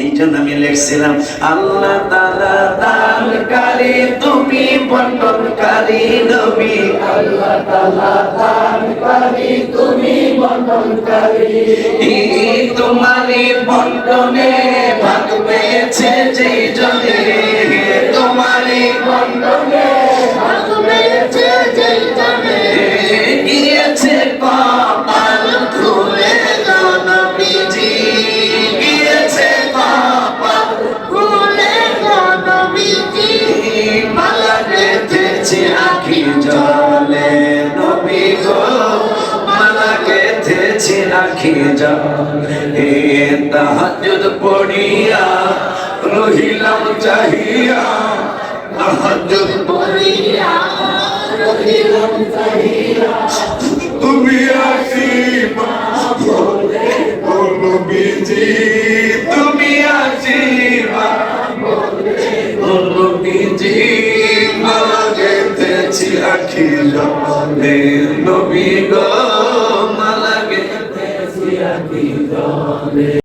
এই জন্য আমি লিখছিলাম আল্লাহ তালা দানকারী তুমি বন্টনকারী নবী। আল্লাহ তালা তুমি বন্টনকারী। তোমারই বন্টনে ভাগ পেয়েছে যে জনে। গেথেছে আখি জলে তাহাজ্জুদ পড়িয়া রহিলাম চাহিয়া। তাহাজ্জুদ পড়িয়া রহিলাম চাহিয়া। তুমি আসিবা নবীজি তুমি আসিবা নবীজি মালা গেথেছি আখি নবী গো। aqui dorme.